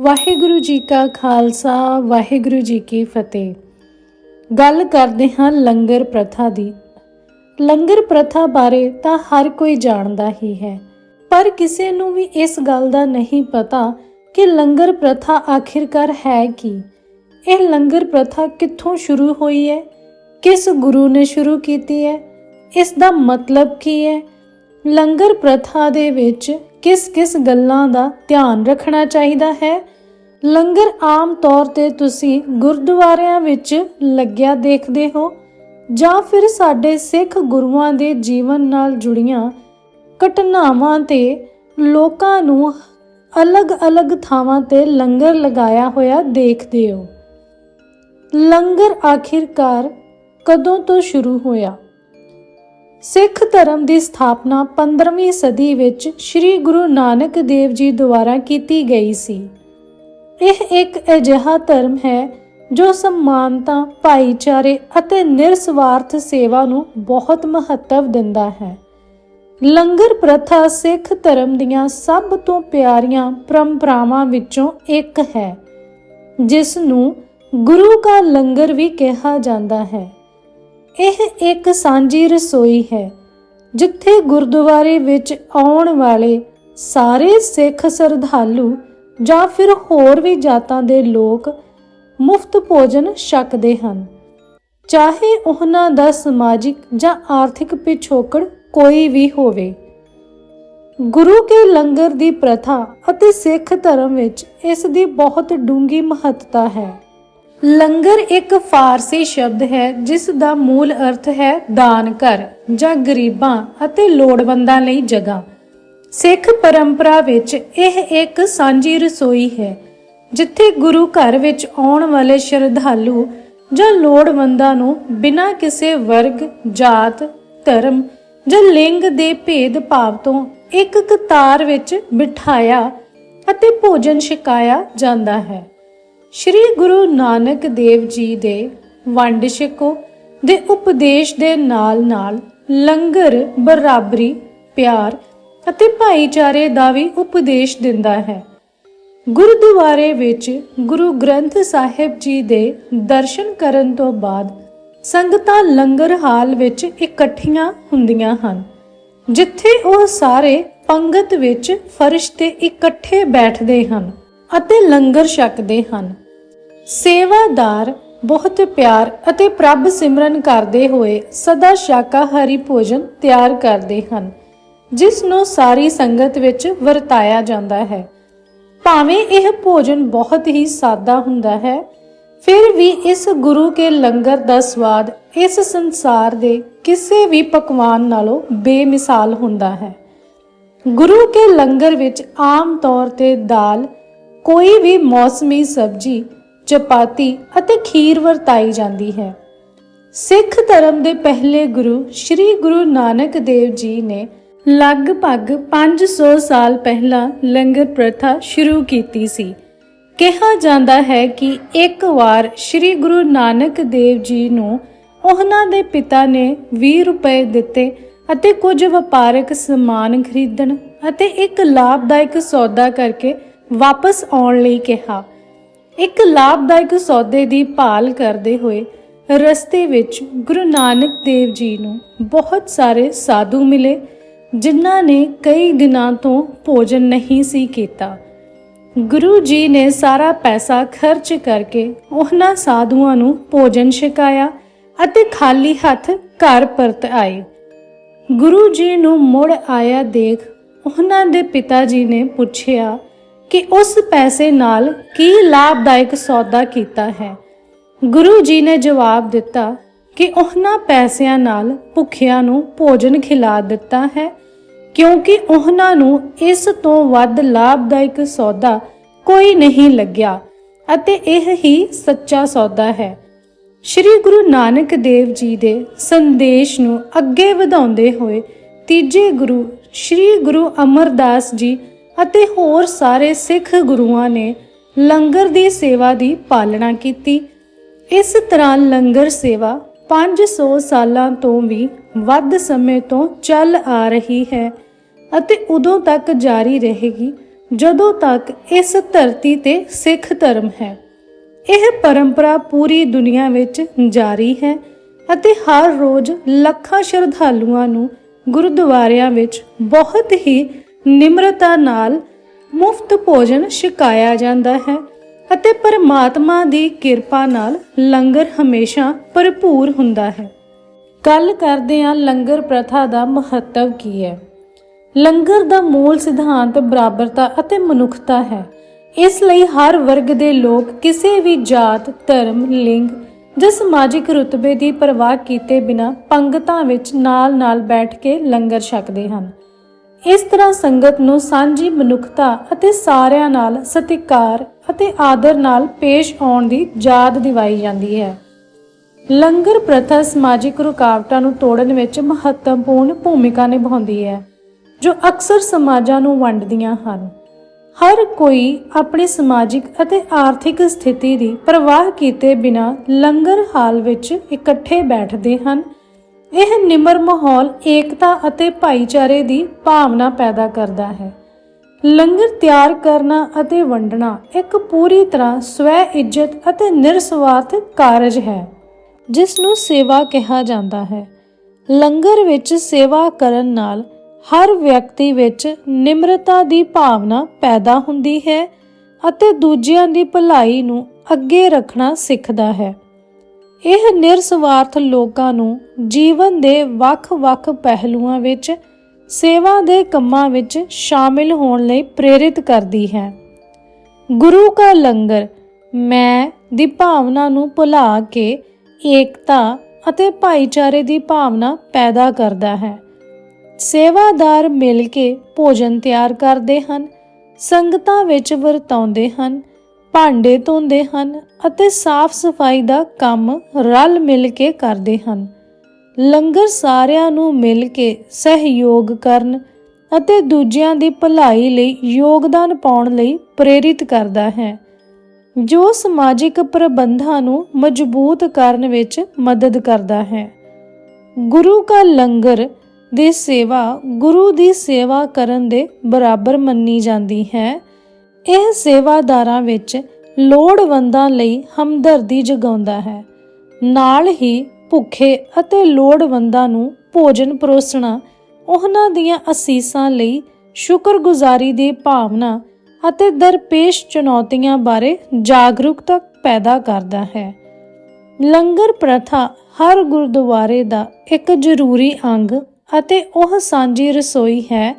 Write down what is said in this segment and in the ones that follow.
ਵਾਹਿਗੁਰੂ ਜੀ ਕਾ ਖਾਲਸਾ, ਵਾਹਿਗੁਰੂ ਜੀ ਕੀ ਫਤਿਹ। ਗੱਲ ਕਰਦੇ ਹਾਂ ਲੰਗਰ ਪ੍ਰਥਾ ਦੀ। ਲੰਗਰ ਪ੍ਰਥਾ ਬਾਰੇ ਤਾਂ ਹਰ ਕੋਈ ਜਾਣਦਾ ਹੀ ਹੈ। ਪਰ ਕਿਸੇ ਨੂੰ ਵੀ ਇਸ ਗੱਲ ਦਾ ਨਹੀਂ ਪਤਾ ਕਿ ਲੰਗਰ ਪ੍ਰਥਾ ਆਖਿਰਕਾਰ ਹੈ ਕੀ। ਇਹ ਲੰਗਰ ਪ੍ਰਥਾ ਕਿੱਥੋਂ ਸ਼ੁਰੂ ਹੋਈ ਹੈ? ਕਿਸ ਗੁਰੂ ਨੇ ਸ਼ੁਰੂ ਕੀਤੀ ਹੈ? ਇਸ ਦਾ ਮਤਲਬ ਕੀ ਹੈ? ਲੰਗਰ ਪ੍ਰਥਾ ਦੇ ਵਿੱਚ ਕਿਸ-ਕਿਸ ਗੱਲਾਂ ਦਾ ਧਿਆਨ ਰੱਖਣਾ ਚਾਹੀਦਾ ਹੈ? ਲੰਗਰ ਆਮ ਤੌਰ ਤੇ ਤੁਸੀਂ ਗੁਰਦੁਆਰਿਆਂ ਵਿੱਚ ਲੱਗਿਆ ਦੇਖਦੇ ਹੋ ਜਾਂ ਫਿਰ ਸਾਡੇ ਸਿੱਖ ਗੁਰੂਆਂ ਦੇ ਜੀਵਨ ਨਾਲ ਜੁੜੀਆਂ ਘਟਨਾਵਾਂ ਤੇ ਲੋਕਾਂ ਨੂੰ ਅਲੱਗ-ਅਲੱਗ ਥਾਵਾਂ ਤੇ ਲੰਗਰ ਲਗਾਇਆ ਹੋਇਆ ਦੇਖਦੇ ਹੋ? ਲੰਗਰ ਆਖਿਰਕਾਰ ਕਦੋਂ ਤੋਂ ਸ਼ੁਰੂ ਹੋਇਆ? ਸਿੱਖ ਧਰਮ ਦੀ ਸਥਾਪਨਾ 15ਵੀਂ ਸਦੀ ਵਿੱਚ ਸ੍ਰੀ ਗੁਰੂ ਨਾਨਕ ਦੇਵ ਜੀ ਦੁਆਰਾ ਕੀਤੀ ਗਈ ਸੀ। ਇਹ ਇੱਕ ਅਜਿਹਾ ਧਰਮ ਹੈ ਜੋ ਸਮਾਨਤਾ, ਭਾਈਚਾਰੇ ਅਤੇ ਨਿਰਸਵਾਰਥ ਸੇਵਾ ਨੂੰ ਬਹੁਤ ਮਹੱਤਵ ਦਿੰਦਾ ਹੈ। ਲੰਗਰ ਪ੍ਰਥਾ ਸਿੱਖ ਧਰਮ ਦੀਆਂ ਸਭ ਤੋਂ ਪਿਆਰੀਆਂ ਪਰੰਪਰਾਵਾਂ ਵਿੱਚੋਂ ਇੱਕ ਹੈ, ਜਿਸ ਨੂੰ ਗੁਰੂ ਕਾ ਲੰਗਰ ਵੀ ਕਿਹਾ ਜਾਂਦਾ ਹੈ। ਇਹ ਇੱਕ ਸਾਂਝੀ ਰਸੋਈ ਹੈ, ਜਿੱਥੇ ਗੁਰਦੁਆਰੇ ਵਿੱਚ ਆਉਣ ਵਾਲੇ ਸਾਰੇ ਸਿੱਖ ਸਰਧਾਲੂ ਜਾਂ ਫਿਰ ਹੋਰ ਵੀ ਜਾਤਾਂ ਦੇ ਲੋਕ ਮੁਫਤ ਭੋਜਨ ਛਕਦੇ ਹਨ। ਚਾਹੇ ਉਹਨਾਂ ਦਾ ਸਮਾਜਿਕ ਜਾਂ ਆਰਥਿਕ ਪਿਛੋਕੜ ਕੋਈ ਵੀ ਹੋਵੇ। ਗੁਰੂ ਕੇ ਲੰਗਰ ਦੀ ਪ੍ਰਥਾ ਅਤੇ ਸਿੱਖ ਧਰਮ ਵਿੱਚ ਇਸ ਦੀ ਬਹੁਤ ਡੂੰਗੀ ਮਹੱਤਤਾ ਹੈ। ਲੰਗਰ ਇੱਕ ਫਾਰਸੀ ਸ਼ਬਦ ਹੈ, ਜਿਸ ਦਾ ਮੂਲ ਅਰਥ ਹੈ ਦਾਨ ਘਰ ਜਾਂ ਗਰੀਬਾਂ ਅਤੇ ਲੋੜਵੰਦਾਂ ਲਈ ਜਗ੍ਹਾ। ਸਿੱਖ ਪਰੰਪਰਾ ਵਿੱਚ ਇਹ ਇੱਕ ਸਾਂਝੀ ਰਸੋਈ ਹੈ, ਜਿੱਥੇ ਗੁਰੂ ਘਰ ਵਿੱਚ ਆਉਣ ਵਾਲੇ ਸ਼ਰਧਾਲੂ ਜਾਂ ਲੋੜਵੰਦਾਂ ਨੂੰ ਬਿਨਾਂ ਕਿਸੇ ਵਰਗ, ਜਾਤ, ਧਰਮ ਜਾਂ ਲਿੰਗ ਦੇ ਭੇਦ ਭਾਵ ਤੋਂ ਇੱਕ ਕਤਾਰ ਵਿੱਚ ਬਿਠਾਇਆ ਅਤੇ ਭੋਜਨ ਛਕਾਇਆ ਜਾਂਦਾ ਹੈ। ਸ਼੍ਰੀ ਗੁਰੂ ਨਾਨਕ ਦੇਵ ਜੀ ਦੇ ਵੰਡ ਛਕੋ ਦੇ ਉਪਦੇਸ਼ ਦੇ ਨਾਲ-ਨਾਲ ਲੰਗਰ, ਬਰਾਬਰੀ, ਪਿਆਰ ਅਤੇ ਭਾਈਚਾਰੇ ਦਾ ਵੀ ਉਪਦੇਸ਼ ਦਿੰਦਾ ਹੈ। ਗੁਰਦੁਆਰੇ ਵਿੱਚ ਗੁਰੂ ਗ੍ਰੰਥ ਸਾਹਿਬ ਜੀ ਦੇ ਦਰਸ਼ਨ ਕਰਨ ਤੋਂ ਬਾਅਦ ਸੰਗਤਾਂ ਲੰਗਰ ਹਾਲ ਵਿੱਚ ਇਕੱਠੀਆਂ ਹੁੰਦੀਆਂ ਹਨ, ਜਿੱਥੇ ਉਹ ਸਾਰੇ ਪੰਗਤ ਵਿੱਚ ਫਰਸ਼ ਤੇ ਇਕੱਠੇ ਬੈਠਦੇ ਹਨ ਅਤੇ ਲੰਗਰ ਛਕਦੇ ਹਨ। ਸੇਵਾਦਾਰ ਬਹੁਤ ਪਿਆਰ ਅਤੇ ਪ੍ਰਭ ਸਿਮਰਨ ਕਰਦੇ ਹੋਏ ਸਦਾ ਸ਼ਾਕਾਹਾਰੀ ਭੋਜਨ ਤਿਆਰ ਕਰਦੇ ਹਨ, ਜਿਸ ਨੂੰ ਸਾਰੀ ਸੰਗਤ ਵਿੱਚ ਵਰਤਾਇਆ ਜਾਂਦਾ ਹੈ। ਭਾਵੇਂ ਇਹ ਭੋਜਨ ਬਹੁਤ ਹੀ ਸਾਦਾ ਹੁੰਦਾ ਹੈ, ਫਿਰ ਵੀ ਇਸ ਗੁਰੂ ਕੇ ਲੰਗਰ ਦਾ ਸਵਾਦ ਇਸ ਸੰਸਾਰ ਦੇ ਕਿਸੇ ਵੀ ਪਕਵਾਨ ਨਾਲੋਂ ਬੇਮਿਸਾਲ ਹੁੰਦਾ ਹੈ। ਗੁਰੂ ਕੇ ਲੰਗਰ ਵਿੱਚ ਆਮ ਤੌਰ ਤੇ ਦਾਲ, ਕੋਈ ਵੀ ਮੌਸਮੀ ਸਬਜ਼ੀ ਚਪਾਤੀ ਅਤੇ ਖੀਰ ਵਰਤਾਈ ਜਾਂਦੀ ਹੈ। ਸਿੱਖ ਧਰਮ ਦੇ ਪਹਿਲੇ ਗੁਰੂ ਸ੍ਰੀ ਗੁਰੂ ਨਾਨਕ ਦੇਵ ਜੀ ਨੇ ਲਗਭਗ 500 ਸਾਲ ਪਹਿਲਾਂ ਲੰਗਰ ਪ੍ਰਥਾ ਸ਼ੁਰੂ ਕੀਤੀ ਸੀ। ਕਿਹਾ ਜਾਂਦਾ ਹੈ ਕਿ ਇੱਕ ਵਾਰ ਸ੍ਰੀ ਗੁਰੂ ਨਾਨਕ ਦੇਵ ਜੀ ਨੂੰ ਉਹਨਾਂ ਦੇ ਪਿਤਾ ਨੇ 20 ਰੁਪਏ ਦਿੱਤੇ ਅਤੇ ਕੁਝ ਵਪਾਰਕ ਸਮਾਨ ਖਰੀਦਣ ਅਤੇ ਇੱਕ ਲਾਭਦਾਇਕ ਸੌਦਾ ਕਰਕੇ ਵਾਪਸ ਆਉਣ ਲਈ ਕਿਹਾ। ਇੱਕ ਲਾਭਦਾਇਕ ਸੌਦੇ ਦੀ ਭਾਲ ਕਰਦੇ ਹੋਏ ਰਸਤੇ ਵਿੱਚ ਗੁਰੂ ਨਾਨਕ ਦੇਵ ਜੀ ਨੂੰ ਬਹੁਤ ਸਾਰੇ ਸਾਧੂ ਮਿਲੇ, ਜਿਨ੍ਹਾਂ ਨੇ ਕਈ ਦਿਨਾਂ ਤੋਂ ਭੋਜਨ ਨਹੀਂ ਸੀ ਕੀਤਾ। ਗੁਰੂ ਜੀ ਨੇ ਸਾਰਾ ਪੈਸਾ ਖਰਚ ਕਰਕੇ ਉਹਨਾਂ ਸਾਧੂਆਂ ਨੂੰ ਭੋਜਨ ਛਕਾਇਆ ਅਤੇ ਖਾਲੀ ਹੱਥ ਘਰ ਪਰਤ ਆਏ। ਗੁਰੂ ਜੀ ਨੂੰ ਮੁੜ ਆਇਆ ਦੇਖ ਉਹਨਾਂ ਦੇ ਪਿਤਾ ਜੀ ਨੇ ਪੁੱਛਿਆ ਕਿ ਉਸ ਪੈਸੇ ਨਾਲ ਕੀ ਲਾਭਦਾਇਕ ਸੌਦਾ ਕੀਤਾ ਹੈ। ਗੁਰੂ ਜੀ ਨੇ ਜਵਾਬ ਦਿੱਤਾ ਕਿ ਉਹਨਾਂ ਪੈਸਿਆਂ ਨਾਲ ਭੁੱਖਿਆਂ ਨੂੰ ਭੋਜਨ ਖਿਲਾ ਦਿੱਤਾ ਹੈ, ਕਿਉਂਕਿ ਉਹਨਾਂ ਨੂੰ ਇਸ ਤੋਂ ਵੱਧ ਲਾਭਦਾਇਕ ਸੌਦਾ ਕੋਈ ਨਹੀਂ ਲੱਗਿਆ ਅਤੇ ਇਹ ਹੀ ਸੱਚਾ ਸੌਦਾ ਹੈ। ਸ਼੍ਰੀ ਗੁਰੂ ਨਾਨਕ ਦੇਵ ਜੀ ਦੇ ਸੰਦੇਸ਼ ਨੂੰ ਅੱਗੇ ਵਧਾਉਂਦੇ ਹੋਏ ਤੀਜੇ ਗੁਰੂ ਸ਼੍ਰੀ ਗੁਰੂ ਅਮਰਦਾਸ ਜੀ ਅਤੇ ਹੋਰ ਸਾਰੇ ਸਿੱਖ ਗੁਰੂਆਂ ਨੇ ਲੰਗਰ ਦੀ ਸੇਵਾ ਦੀ ਪਾਲਣਾ ਕੀਤੀ। ਇਸ ਤਰ੍ਹਾਂ ਲੰਗਰ ਸੇਵਾ 500 ਸਾਲਾਂ ਤੋਂ ਵੀ ਵੱਧ ਸਮੇਂ ਤੋਂ ਚੱਲ ਆ ਰਹੀ ਹੈ ਅਤੇ ਉਦੋਂ ਤੱਕ ਜਾਰੀ ਰਹੇਗੀ, ਜਦੋਂ ਤੱਕ ਇਸ ਧਰਤੀ ਤੇ ਸਿੱਖ ਧਰਮ ਹੈ। ਇਹ ਪਰੰਪਰਾ ਪੂਰੀ ਦੁਨੀਆ ਵਿੱਚ ਜਾਰੀ ਹੈ ਅਤੇ ਹਰ ਰੋਜ਼ ਲੱਖਾਂ ਸ਼ਰਧਾਲੂਆਂ ਨੂੰ ਗੁਰਦੁਆਰਿਆਂ ਵਿੱਚ ਬਹੁਤ ਹੀ ਨਿਮਰਤਾ ਨਾਲ ਮੁਫਤ ਭੋਜਨ ਛਕਾਇਆ ਜਾਂਦਾ ਹੈ ਅਤੇ ਪਰਮਾਤਮਾ ਦੀ ਕਿਰਪਾ ਨਾਲ ਲੰਗਰ ਹਮੇਸ਼ਾ ਭਰਪੂਰ ਹੁੰਦਾ ਹੈ। ਗੱਲ ਕਰਦੇ ਹਾਂ ਲੰਗਰ ਪ੍ਰਥਾ ਦਾ ਮਹੱਤਵ ਕੀ ਹੈ। ਲੰਗਰ ਦਾ ਮੂਲ ਸਿਧਾਂਤ ਬਰਾਬਰਤਾ ਅਤੇ ਮਨੁੱਖਤਾ ਹੈ। ਇਸ ਲਈ ਹਰ ਵਰਗ ਦੇ ਲੋਕ ਕਿਸੇ ਵੀ ਜਾਤ, ਧਰਮ, ਲਿੰਗ ਜਾਂ ਸਮਾਜਿਕ ਰੁਤਬੇ ਦੀ ਪਰਵਾਹ ਕੀਤੇ ਬਿਨਾ ਪੰਗਤਾਂ ਵਿੱਚ ਨਾਲ-ਨਾਲ ਬੈਠ ਕੇ ਲੰਗਰ ਛਕਦੇ ਹਨ। ਇਸ ਤਰ੍ਹਾਂ ਸੰਗਤ ਨੂੰ ਸਾਂਝੀ ਮਨੁੱਖਤਾ ਅਤੇ ਸਾਰਿਆਂ ਨਾਲ ਸਤਿਕਾਰ ਅਤੇ ਆਦਰ ਨਾਲ ਪੇਸ਼ ਆਉਣ ਦੀ ਯਾਦ ਦਿਵਾਈ ਜਾਂਦੀ ਹੈ। ਲੰਗਰ ਪ੍ਰਥਾ ਸਮਾਜਿਕ ਰੁਕਾਵਟਾਂ ਨੂੰ ਤੋੜਨ ਵਿੱਚ ਮਹੱਤਵਪੂਰਨ ਭੂਮਿਕਾ ਨਿਭਾਉਂਦੀ ਹੈ, ਜੋ ਅਕਸਰ ਸਮਾਜਾਂ ਨੂੰ ਵੰਡਦੀਆਂ ਹਨ। ਹਰ ਕੋਈ ਆਪਣੀ ਸਮਾਜਿਕ ਅਤੇ ਆਰਥਿਕ ਸਥਿਤੀ ਦੀ ਪਰਵਾਹ ਕੀਤੇ ਬਿਨਾਂ ਲੰਗਰ ਹਾਲ ਵਿੱਚ ਇਕੱਠੇ ਬੈਠਦੇ ਹਨ ਇਹ ਨਿਮਰ ਮਾਹੌਲ, ਏਕਤਾ ਅਤੇ ਭਾਈਚਾਰੇ ਦੀ ਭਾਵਨਾ ਪੈਦਾ ਕਰਦਾ ਹੈ। ਲੰਗਰ ਤਿਆਰ ਕਰਨਾ ਅਤੇ ਵੰਡਣਾ ਇੱਕ ਪੂਰੀ ਤਰ੍ਹਾਂ ਸਵੈ ਇੱਜ਼ਤ ਅਤੇ ਨਿਰਸਵਾਰਥ ਕਾਰਜ ਹੈ ਜਿਸ ਨੂੰ ਸੇਵਾ ਕਿਹਾ ਜਾਂਦਾ ਹੈ। ਲੰਗਰ ਵਿੱਚ ਸੇਵਾ ਕਰਨ ਨਾਲ ਹਰ ਵਿਅਕਤੀ ਵਿੱਚ ਨਿਮਰਤਾ ਦੀ ਭਾਵਨਾ ਪੈਦਾ ਹੁੰਦੀ ਹੈ ਅਤੇ ਦੂਜਿਆਂ ਦੀ ਭਲਾਈ ਨੂੰ ਅੱਗੇ ਰੱਖਣਾ ਸਿੱਖਦਾ ਹੈ। ਇਹ ਨਿਰਸਵਾਰਥ ਲੋਕਾਂ ਨੂੰ ਜੀਵਨ ਦੇ ਵੱਖ-ਵੱਖ ਪਹਿਲੂਆਂ ਵਿੱਚ, ਸੇਵਾ ਦੇ ਕੰਮਾਂ ਵਿੱਚ ਸ਼ਾਮਿਲ ਹੋਣ ਲਈ ਪ੍ਰੇਰਿਤ ਕਰਦੀ ਹੈ। ਗੁਰੂ ਕਾ ਲੰਗਰ, ਮੈਂ ਦੀ ਭਾਵਨਾ ਨੂੰ ਭੁਲਾ ਕੇ ਏਕਤਾ ਅਤੇ ਭਾਈਚਾਰੇ ਦੀ ਭਾਵਨਾ ਪੈਦਾ ਕਰਦਾ ਹੈ। ਸੇਵਾਦਾਰ ਮਿਲ ਕੇ ਭੋਜਨ ਤਿਆਰ ਕਰਦੇ ਹਨ, ਸੰਗਤਾਂ ਵਿੱਚ ਵਰਤਾਉਂਦੇ ਹਨ ਭਾਂਡੇ ਧੋਂਦੇ ਹਨ ਅਤੇ ਸਾਫ਼ ਸਫ਼ਾਈ ਦਾ ਕੰਮ ਰਲ ਮਿਲ ਕੇ ਕਰਦੇ ਹਨ। ਲੰਗਰ ਸਾਰਿਆਂ ਨੂੰ ਮਿਲ ਕੇ ਸਹਿਯੋਗ ਕਰਨ ਅਤੇ ਦੂਜਿਆਂ ਦੀ ਭਲਾਈ ਲਈ ਯੋਗਦਾਨ ਪਾਉਣ ਲਈ ਪ੍ਰੇਰਿਤ ਕਰਦਾ ਹੈ, ਜੋ ਸਮਾਜਿਕ ਪ੍ਰਬੰਧਾਂ ਨੂੰ ਮਜ਼ਬੂਤ ਕਰਨ ਵਿੱਚ ਮਦਦ ਕਰਦਾ ਹੈ। ਗੁਰੂ ਕਾ ਲੰਗਰ ਦੀ ਸੇਵਾ ਗੁਰੂ ਦੀ ਸੇਵਾ ਕਰਨ ਦੇ ਬਰਾਬਰ ਮੰਨੀ ਜਾਂਦੀ ਹੈ। ਇਹ ਸੇਵਾਦਾਰਾਂ ਵਿੱਚ ਲੋੜਵੰਦਾਂ ਲਈ ਹਮਦਰਦੀ ਜਗਾਉਂਦਾ ਹੈ। ਨਾਲ ਹੀ ਭੁੱਖੇ ਅਤੇ ਲੋੜਵੰਦਾਂ ਨੂੰ ਭੋਜਨ ਪਰੋਸਣਾ, ਉਹਨਾਂ ਦੀਆਂ ਅਸੀਸਾਂ ਲਈ ਸ਼ੁਕਰਗੁਜ਼ਾਰੀ ਦੀ ਭਾਵਨਾ ਅਤੇ ਦਰਪੇਸ਼ ਚੁਣੌਤੀਆਂ ਬਾਰੇ ਜਾਗਰੂਕਤਾ ਪੈਦਾ ਕਰਦਾ ਹੈ। ਲੰਗਰ ਪ੍ਰਥਾ ਹਰ ਗੁਰਦੁਆਰੇ ਦਾ ਇੱਕ ਜ਼ਰੂਰੀ ਅੰਗ ਅਤੇ ਉਹ ਸਾਂਝੀ ਰਸੋਈ ਹੈ,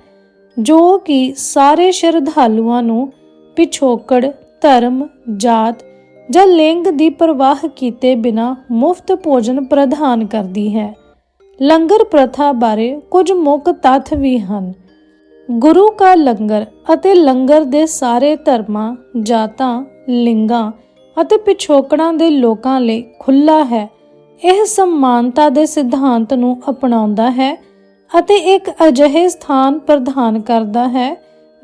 ਜੋ ਕਿ ਸਾਰੇ ਸ਼ਰਧਾਲੂਆਂ ਨੂੰ ਪਿਛੋਕੜ, ਧਰਮ, ਜਾਤ ਜਾਂ ਲਿੰਗ ਦੀ ਪਰਵਾਹ ਕੀਤੇ ਬਿਨਾ ਮੁਫਤ ਭੋਜਨ ਪ੍ਰਦਾਨ ਕਰਦੀ ਹੈ। ਲੰਗਰ ਪ੍ਰਥਾ ਬਾਰੇ ਕੁਝ ਮੁੱਖ ਤੱਥ ਵੀ ਹਨ। ਗੁਰੂ ਕਾ ਲੰਗਰ ਅਤੇ ਲੰਗਰ ਦੇ ਸਾਰੇ ਧਰਮਾਂ, ਜਾਤਾਂ, ਲਿੰਗਾਂ ਅਤੇ ਪਿਛੋਕੜਾਂ ਦੇ ਲੋਕਾਂ ਲਈ ਖੁੱਲਾ ਹੈ। ਇਹ ਸਮਾਨਤਾ ਦੇ ਸਿਧਾਂਤ ਨੂੰ ਅਪਣਾਉਂਦਾ ਹੈ ਅਤੇ ਇੱਕ ਅਜਿਹੇ ਸਥਾਨ ਪ੍ਰਦਾਨ ਕਰਦਾ ਹੈ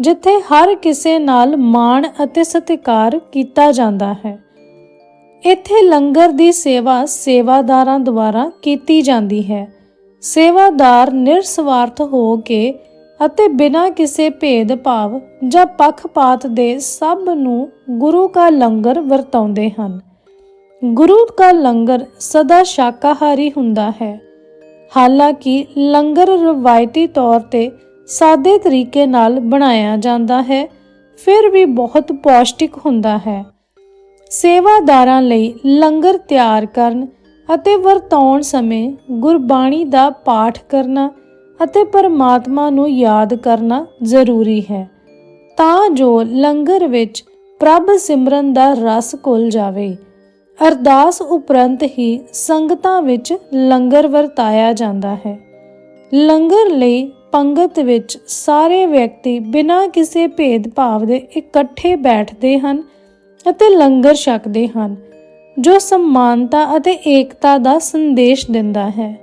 ਜਿੱਥੇ ਹਰ ਕਿਸੇ ਨਾਲ ਮਾਣ ਅਤੇ ਸਤਿਕਾਰ ਕੀਤਾ ਜਾਂਦਾ ਹੈ। ਇੱਥੇ ਲੰਗਰ ਦੀ ਸੇਵਾ ਸੇਵਾਦਾਰਾਂ ਦੁਆਰਾ ਕੀਤੀ ਜਾਂਦੀ ਹੈ। ਸੇਵਾਦਾਰ ਨਿਰਸਵਾਰਥ ਹੋ ਕੇ ਅਤੇ ਬਿਨਾਂ ਕਿਸੇ ਭੇਦਭਾਵ ਜਾਂ ਪੱਖਪਾਤ ਦੇ ਸਭ ਨੂੰ ਗੁਰੂ ਕਾ ਲੰਗਰ ਵਰਤਾਉਂਦੇ ਹਨ। ਗੁਰੂ ਕਾ ਲੰਗਰ ਸਦਾ ਸ਼ਾਕਾਹਾਰੀ ਹੁੰਦਾ ਹੈ। ਹਾਲਾਂਕਿ ਲੰਗਰ ਰਵਾਇਤੀ ਤੌਰ ਤੇ ਸਾਦੇ ਤਰੀਕੇ ਨਾਲ ਬਣਾਇਆ ਜਾਂਦਾ ਹੈ, ਫਿਰ ਵੀ ਬਹੁਤ ਪੌਸ਼ਟਿਕ ਹੁੰਦਾ ਹੈ। ਸੇਵਾਦਾਰਾਂ ਲਈ ਲੰਗਰ ਤਿਆਰ ਕਰਨ ਅਤੇ ਵਰਤਾਉਣ ਸਮੇਂ ਗੁਰਬਾਣੀ ਦਾ ਪਾਠ ਕਰਨਾ ਅਤੇ ਪਰਮਾਤਮਾ ਨੂੰ ਯਾਦ ਕਰਨਾ ਜ਼ਰੂਰੀ ਹੈ, ਤਾਂ ਜੋ ਲੰਗਰ ਵਿੱਚ ਪ੍ਰਭ ਸਿਮਰਨ ਦਾ ਰਸ ਘੁਲ ਜਾਵੇ। ਅਰਦਾਸ ਉਪਰੰਤ ਹੀ ਸੰਗਤਾਂ ਵਿੱਚ ਲੰਗਰ ਵਰਤਾਇਆ ਜਾਂਦਾ ਹੈ। ਲੰਗਰ ਲਈ ਪੰਗਤ ਵਿੱਚ ਸਾਰੇ ਵਿਅਕਤੀ ਬਿਨਾਂ ਕਿਸੇ ਭੇਦਭਾਵ ਦੇ ਇਕੱਠੇ ਬੈਠਦੇ ਹਨ ਅਤੇ ਲੰਗਰ ਛਕਦੇ ਹਨ, ਜੋ ਸਮਾਨਤਾ ਅਤੇ ਏਕਤਾ ਦਾ ਸੰਦੇਸ਼ ਦਿੰਦਾ ਹੈ।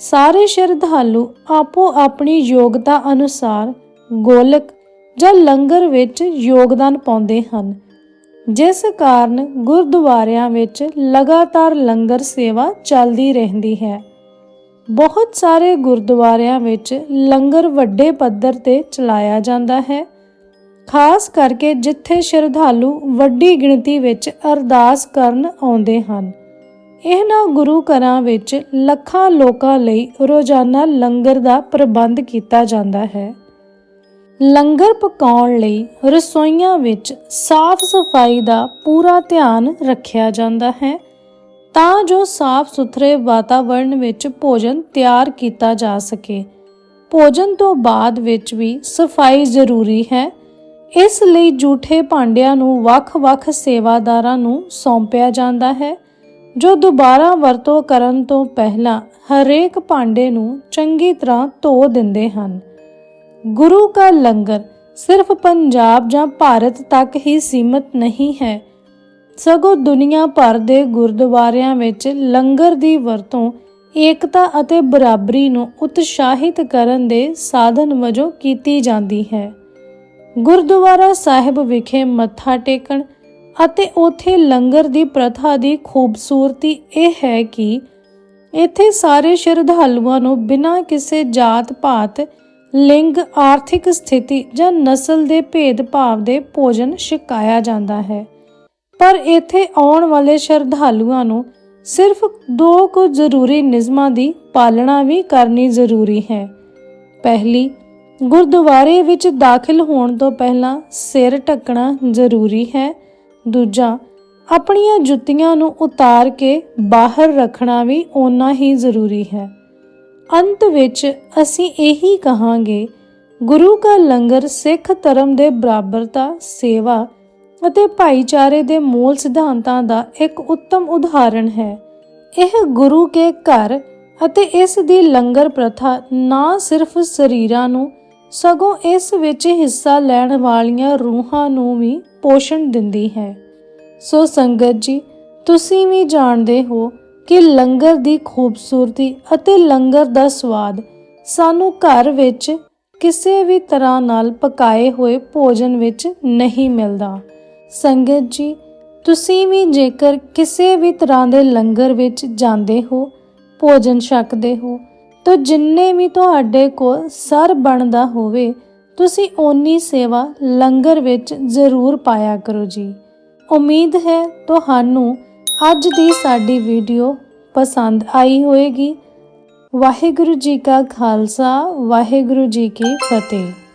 ਸਾਰੇ ਸ਼ਰਧਾਲੂ ਆਪੋ ਆਪਣੀ ਯੋਗਤਾ ਅਨੁਸਾਰ ਗੋਲਕ ਜਾਂ ਲੰਗਰ ਵਿੱਚ ਯੋਗਦਾਨ ਪਾਉਂਦੇ ਹਨ, ਜਿਸ ਕਾਰਨ ਗੁਰਦੁਆਰਿਆਂ ਵਿੱਚ ਲਗਾਤਾਰ ਲੰਗਰ ਸੇਵਾ ਚੱਲਦੀ ਰਹਿੰਦੀ ਹੈ। ਬਹੁਤ ਸਾਰੇ ਗੁਰਦੁਆਰਿਆਂ ਵਿੱਚ ਲੰਗਰ ਵੱਡੇ ਪੱਧਰ ਤੇ ਚਲਾਇਆ ਜਾਂਦਾ ਹੈ। ਖਾਸ ਕਰਕੇ ਜਿੱਥੇ ਸ਼ਰਧਾਲੂ ਵੱਡੀ ਗਿਣਤੀ ਵਿੱਚ ਅਰਦਾਸ ਕਰਨ ਆਉਂਦੇ ਹਨ। ਇਹਨਾਂ ਗੁਰੂ ਘਰਾਂ ਵਿੱਚ ਲੱਖਾਂ ਲੋਕਾਂ ਲਈ ਰੋਜ਼ਾਨਾ ਲੰਗਰ ਦਾ ਪ੍ਰਬੰਧ ਕੀਤਾ ਜਾਂਦਾ ਹੈ। ਲੰਗਰ ਪਕਾਉਣ ਲਈ ਰਸੋਈਆਂ ਵਿੱਚ ਸਾਫ਼ ਸਫ਼ਾਈ ਦਾ ਪੂਰਾ ਧਿਆਨ ਰੱਖਿਆ ਜਾਂਦਾ ਹੈ। ਤਾਂ ਜੋ ਸਾਫ਼ ਸੁਥਰੇ ਵਾਤਾਵਰਣ ਵਿੱਚ ਭੋਜਨ ਤਿਆਰ ਕੀਤਾ ਜਾ ਸਕੇ। ਭੋਜਨ ਤੋਂ ਬਾਅਦ ਵਿੱਚ ਵੀ ਸਫ਼ਾਈ ਜ਼ਰੂਰੀ ਹੈ। ਇਸ ਲਈ ਝੂਠੇ ਭਾਂਡਿਆਂ ਨੂੰ ਵੱਖ-ਵੱਖ ਸੇਵਾਦਾਰਾਂ ਨੂੰ ਸੌਂਪਿਆ ਜਾਂਦਾ ਹੈ, ਜੋ ਦੁਬਾਰਾ ਵਰਤੋਂ ਕਰਨ ਤੋਂ ਪਹਿਲਾਂ ਹਰੇਕ ਭਾਂਡੇ ਨੂੰ ਚੰਗੀ ਤਰ੍ਹਾਂ ਧੋ ਦਿੰਦੇ ਹਨ। ਗੁਰੂ ਕਾ ਲੰਗਰ ਸਿਰਫ ਪੰਜਾਬ ਜਾਂ ਭਾਰਤ ਤੱਕ ਹੀ ਸੀਮਿਤ ਨਹੀਂ ਹੈ ਸਗੋਂ ਦੁਨੀਆ ਭਰ ਦੇ ਗੁਰਦੁਆਰਿਆਂ ਵਿੱਚ ਲੰਗਰ ਦੀ ਵਰਤੋਂ, ਏਕਤਾ ਅਤੇ ਬਰਾਬਰੀ ਨੂੰ ਉਤਸ਼ਾਹਿਤ ਕਰਨ ਦੇ ਸਾਧਨ ਵਜੋਂ ਕੀਤੀ ਜਾਂਦੀ ਹੈ। ਗੁਰਦੁਆਰਾ ਸਾਹਿਬ ਵਿਖੇ ਮੱਥਾ ਟੇਕਣ ਅਤੇ ਉਥੇ ਲੰਗਰ ਦੀ ਪ੍ਰਥਾ ਦੀ ਖੂਬਸੂਰਤੀ ਇਹ ਹੈ ਕਿ ਇੱਥੇ ਸਾਰੇ ਸ਼ਰਧਾਲੂਆਂ ਨੂੰ ਬਿਨਾਂ ਕਿਸੇ ਜਾਤ-ਪਾਤ ਲਿੰਗ, ਆਰਥਿਕ ਸਥਿਤੀ ਜਾਂ ਨਸਲ ਦੇ ਭੇਦ-ਭਾਵ ਦੇ ਭੋਜਨ ਛਕਾਇਆ ਜਾਂਦਾ ਹੈ। ਪਰ ਇੱਥੇ ਆਉਣ ਵਾਲੇ ਸ਼ਰਧਾਲੂਆਂ ਨੂੰ ਸਿਰਫ ਦੋ ਕੁ ਜ਼ਰੂਰੀ ਨਿਯਮਾਂ ਦੀ ਪਾਲਣਾ ਵੀ ਕਰਨੀ ਜ਼ਰੂਰੀ ਹੈ। ਪਹਿਲੀ, ਗੁਰਦੁਆਰੇ ਵਿੱਚ ਦਾਖਲ ਹੋਣ ਤੋਂ ਪਹਿਲਾਂ ਸਿਰ ਢੱਕਣਾ ਜ਼ਰੂਰੀ ਹੈ। ਦੂਜਾ, ਆਪਣੀਆਂ ਜੁੱਤੀਆਂ ਨੂੰ ਉਤਾਰ ਕੇ ਬਾਹਰ ਰੱਖਣਾ ਵੀ ਓਨਾ ਹੀ ਜ਼ਰੂਰੀ ਹੈ। ਅੰਤ ਵਿੱਚ ਅਸੀਂ ਇਹੀ ਕਹਾਂਗੇ, ਗੁਰੂ ਕਾ ਲੰਗਰ ਸਿੱਖ ਧਰਮ ਦੇ ਬਰਾਬਰਤਾ ਸੇਵਾ ਅਤੇ ਭਾਈਚਾਰੇ ਦੇ ਮੂਲ ਸਿਧਾਂਤਾਂ ਦਾ ਇੱਕ ਉੱਤਮ ਉਦਾਹਰਣ ਹੈ। ਇਹ ਗੁਰੂ ਕੇ ਘਰ ਅਤੇ ਇਸ ਦੀ ਲੰਗਰ ਪ੍ਰਥਾ ਨਾ ਸਿਰਫ ਸਰੀਰਾਂ ਨੂੰ, ਸਗੋਂ ਇਸ ਵਿੱਚ ਹਿੱਸਾ ਲੈਣ ਵਾਲੀਆਂ ਰੂਹਾਂ ਨੂੰ ਵੀ ਪੋਸ਼ਣ ਦਿੰਦੀ ਹੈ। ਸੋ ਸੰਗਤ ਜੀ, ਤੁਸੀਂ ਵੀ ਜਾਣਦੇ ਹੋ ਕਿ ਲੰਗਰ ਦੀ ਖੂਬਸੂਰਤੀ ਅਤੇ ਲੰਗਰ ਦਾ ਸਵਾਦ ਸਾਨੂੰ ਘਰ ਵਿੱਚ ਕਿਸੇ ਵੀ ਤਰ੍ਹਾਂ ਨਾਲ ਪਕਾਏ ਹੋਏ ਭੋਜਨ ਵਿੱਚ ਨਹੀਂ ਮਿਲਦਾ। ਸੰਗਤ ਜੀ, ਤੁਸੀਂ ਵੀ ਜੇਕਰ ਕਿਸੇ ਵੀ ਤਰ੍ਹਾਂ ਦੇ ਲੰਗਰ ਵਿੱਚ ਜਾਂਦੇ ਹੋ, ਭੋਜਨ ਛਕਦੇ ਹੋ, ਤਾਂ ਜਿੰਨੇ ਵੀ ਤੁਹਾਡੇ ਕੋਲ ਸਰ ਬਣਦਾ ਹੋਵੇ, ਤੁਸੀਂ ਓਨੀ ਸੇਵਾ ਲੰਗਰ ਵਿੱਚ ਜ਼ਰੂਰ ਪਾਇਆ ਕਰੋ ਜੀ। ਉਮੀਦ ਹੈ ਤੁਹਾਨੂੰ ਅੱਜ ਦੀ ਸਾਡੀ ਵੀਡੀਓ ਪਸੰਦ ਆਈ ਹੋਵੇਗੀ। ਵਾਹਿਗੁਰੂ ਜੀ ਕਾ ਖਾਲਸਾ, ਵਾਹਿਗੁਰੂ ਜੀ ਕੀ ਫਤਿਹ।